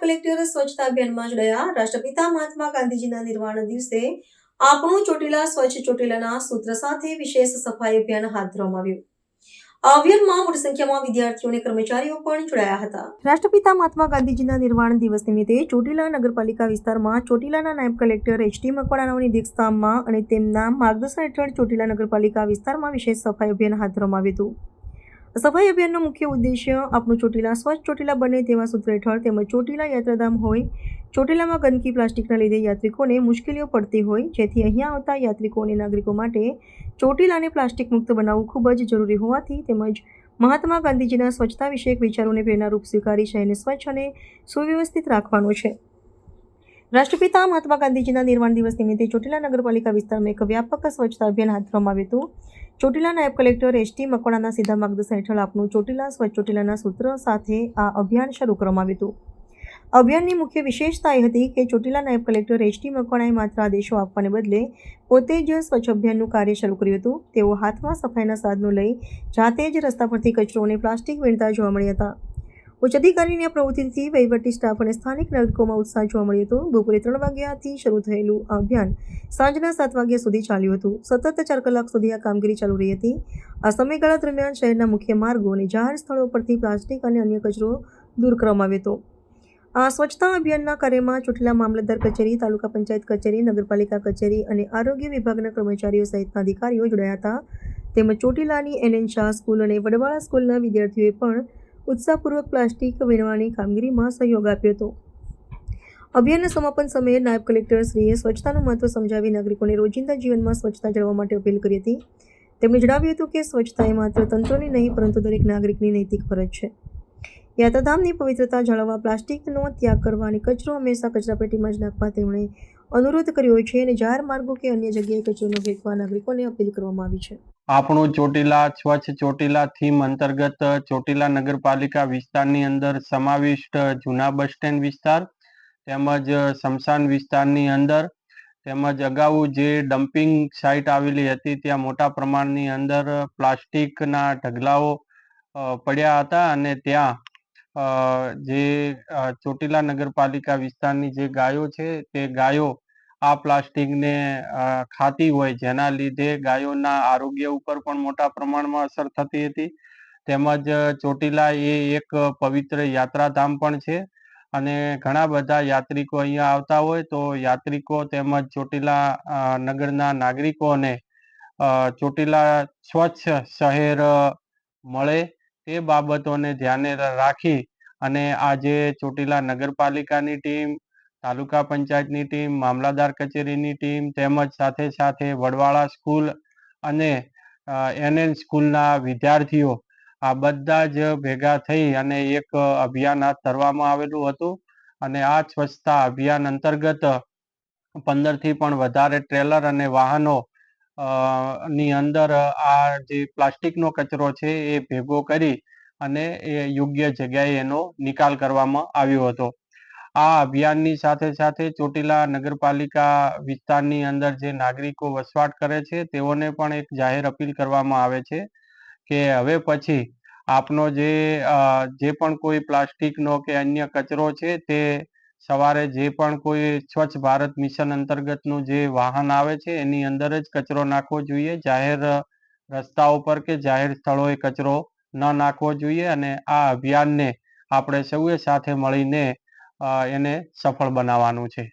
Collector સ્વચ્છતા અભિયાનમાં જોડાયા. રાષ્ટ્રપિતા મહાત્મા ગાંધીજીના નિર્વાણ દિવસે આપણું ચોટીલા સ્વચ્છ ચોટીલાના સૂત્ર સાથે વિશેષ સફાઈ અભિયાન હાથ ધરવામાં આવ્યું. અભિયાનમાં મોટી સંખ્યામાં વિદ્યાર્થીઓ અને કર્મચારીઓ પણ જોડાયા હતા. રાષ્ટ્રપિતા મહાત્મા ગાંધીજીના નિર્વાણ દિવસ નિમિત્તે ચોટીલા નગરપાલિકા વિસ્તારમાં ચોટીલાના નાયબ કલેક્ટર એચ ટી મકવાણાની અધ્યક્ષતામાં અને તેમના માર્ગદર્શન હેઠળ ચોટીલા નગરપાલિકા વિસ્તારમાં વિશેષ સફાઈ અભિયાન હાથ ધરવામાં આવ્યું હતું. સફાઈ અભિયાનનો મુખ્ય ઉદ્દેશ્ય આપણું ચોટીલા, સ્વચ્છ ચોટીલા બને તેવા સૂત્ર હેઠળ તેમજ ચોટીલા યાત્રાધામ હોય, ચોટીલામાં ગંદકી પ્લાસ્ટિકના લીધે યાત્રિકોને મુશ્કેલીઓ પડતી હોય, જેથી અહીંયા આવતા યાત્રિકો અને નાગરિકો માટે ચોટીલાને પ્લાસ્ટિક મુક્ત બનાવવું ખૂબ જ જરૂરી હોવાથી તેમજ મહાત્મા ગાંધીજીના સ્વચ્છતા વિષયક વિચારોને પ્રેરણારૂપ સ્વીકારી શહેરને સ્વચ્છ અને સુવ્યવસ્થિત રાખવાનો છે. રાષ્ટ્રપિતા મહાત્મા ગાંધીજીના નિર્વાણ દિવસ નિમિત્તે ચોટીલા નગરપાલિકા વિસ્તારમાં એક વ્યાપક સ્વચ્છતા અભિયાન હાથ ધરવામાં આવ્યું હતું. ચોટીલા નાયબ કલેક્ટર એચ ટી મકવાણાના સીધા માર્ગદર્શન હેઠળ આપનું ચોટીલા સ્વચ્છ ચોટીલાના સૂત્ર સાથે આ અભિયાન શરૂ કરવામાં આવ્યું હતું. અભિયાનની મુખ્ય વિશેષતા એ હતી કે ચોટીલા નાયબ કલેક્ટર એચ ટી મકવાણાએ માત્ર આદેશો આપવાને બદલે પોતે જ સ્વચ્છ અભિયાનનું કાર્ય શરૂ કર્યું હતું. તેઓ હાથમાં સફાઈના સાધનો લઈ જાતે જ રસ્તા પરથી કચરો અને પ્લાસ્ટિક વીણતા જોવા મળ્યા હતા. ઉચ્ચ અધિકારીની આ પ્રવૃત્તિથી વહીવટી સ્ટાફ અને સ્થાનિક નાગરિકોમાં ઉત્સાહ જોવા મળ્યો હતો. બપોરે ત્રણ વાગ્યાથી શરૂ થયેલું આ અભિયાન સાંજના સાત વાગ્યા સુધી ચાલ્યું હતું. સતત ચાર કલાક સુધી આ કામગીરી ચાલુ રહી હતી. આ સમયગાળા દરમિયાન શહેરના મુખ્ય માર્ગો અને જાહેર સ્થળો પરથી પ્લાસ્ટિક અને અન્ય કચરો દૂર કરવામાં આવ્યો હતો. આ સ્વચ્છતા અભિયાનના કાર્યમાં ચોટીલા મામલતદાર કચેરી, તાલુકા પંચાયત કચેરી, નગરપાલિકા કચેરી અને આરોગ્ય વિભાગના કર્મચારીઓ સહિતના અધિકારીઓ જોડાયા હતા. તેમજ ચોટીલાની એન એન શાહ સ્કૂલ અને વડવાળા સ્કૂલના વિદ્યાર્થીઓએ પણ ઉત્સાહપૂર્વક પ્લાસ્ટિક વીણવાની કામગીરીમાં સહયોગ આપ્યો હતો. અભિયાનના સમાપન સમયે નાયબ કલેક્ટરશ્રીએ સ્વચ્છતાનું મહત્વ સમજાવી નાગરિકોને રોજિંદા જીવનમાં સ્વચ્છતા જાળવવા માટે અપીલ કરી હતી. તેમણે જણાવ્યું હતું કે સ્વચ્છતા એ માત્ર તંત્રની નહીં, પરંતુ દરેક નાગરિકની નૈતિક ફરજ છે. યાત્રાધામની પવિત્રતા જાળવવા, પ્લાસ્ટિકનો ત્યાગ કરવા અને કચરો હંમેશા કચરાપેટીમાં જ નાખવા તેમણે અનુરોધ કર્યો છે અને જાહેર માર્ગો કે અન્ય જગ્યાએ કચરો ફેંકવા નાગરિકોને અપીલ કરવામાં આવી છે. આપણું ચોટીલા સ્વચ્છ ચોટીલા થીમ અંતર્ગત ચોટીલા નગરપાલિકા વિસ્તારની અંદર સમાવિષ્ટ જૂના બસ સ્ટેન્ડ વિસ્તાર, તેમજ સમસાન વિસ્તારની અંદર, તેમજ અગાઉ જે ડમ્પિંગ સાઇટ આવેલી હતી ત્યાં મોટા પ્રમાણની અંદર પ્લાસ્ટિકના ઢગલાઓ પડ્યા હતા અને ત્યાં જે ચોટીલા નગરપાલિકા વિસ્તારની જે ગાયો છે તે ગાયો આ પ્લાસ્ટિકને ખાતી હોય જેના લીધે ગાયોના આરોગ્ય ઉપર પણ મોટા પ્રમાણમાં અસર થતી હતી. તેમજ ચોટીલા એ એક પવિત્ર યાત્રાધામ પણ છે અને ઘણા બધા યાત્રિકો અહીંયા આવતા હોય તો યાત્રિકો તેમજ ચોટીલા નગરના નાગરિકોને ચોટીલા સ્વચ્છ શહેર મળે તે બાબતોને ધ્યાને રાખી અને આજે ચોટીલા નગરપાલિકાની ટીમ, તાલુકા પંચાયતની ટીમ મામલાદાર કચેરીની ટીમ તેમજ સાથે સાથે વડવાળા સ્કૂલ અને એનએન સ્કૂલના વિદ્યાર્થીઓ આ બધા જ ભેગા થઈ અને એક અભિયાન હાથ ધરવામાં આવેલું હતું. અને આ સ્વચ્છતા અભિયાન અંતર્ગત પંદરથી પણ વધારે ટ્રેલર અને વાહનો ની અંદર આ જે પ્લાસ્ટિકનો કચરો છે એ ભેગો કરી અને એ યોગ્ય જગ્યાએ એનો નિકાલ કરવામાં આવ્યો હતો. આ અભિયાનની સાથે સાથે ચોટીલા નગરપાલિકા વિસ્તારની અંદર જે નાગરિકો વસવાટ કરે છે, તેઓને પણ એક જાહેર અપીલ કરવામાં આવે છે કે હવે પછી આપનો જે જે પણ કોઈ પ્લાસ્ટિકનો કે અન્ય કચરો છે તે સવારે જે પણ કોઈ સ્વચ્છ ભારત મિશન અંતર્ગતનું જે વાહન આવે છે, એની અંદર જ કચરો નાખવો જોઈએ. જાહેર રસ્તાઓ પર કે જાહેર સ્થળોએ કચરો ન નાખવો જોઈએ અને આ અભિયાનને આપણે સૌએ સાથે મળીને એને સફળ બનાવવાનું છે.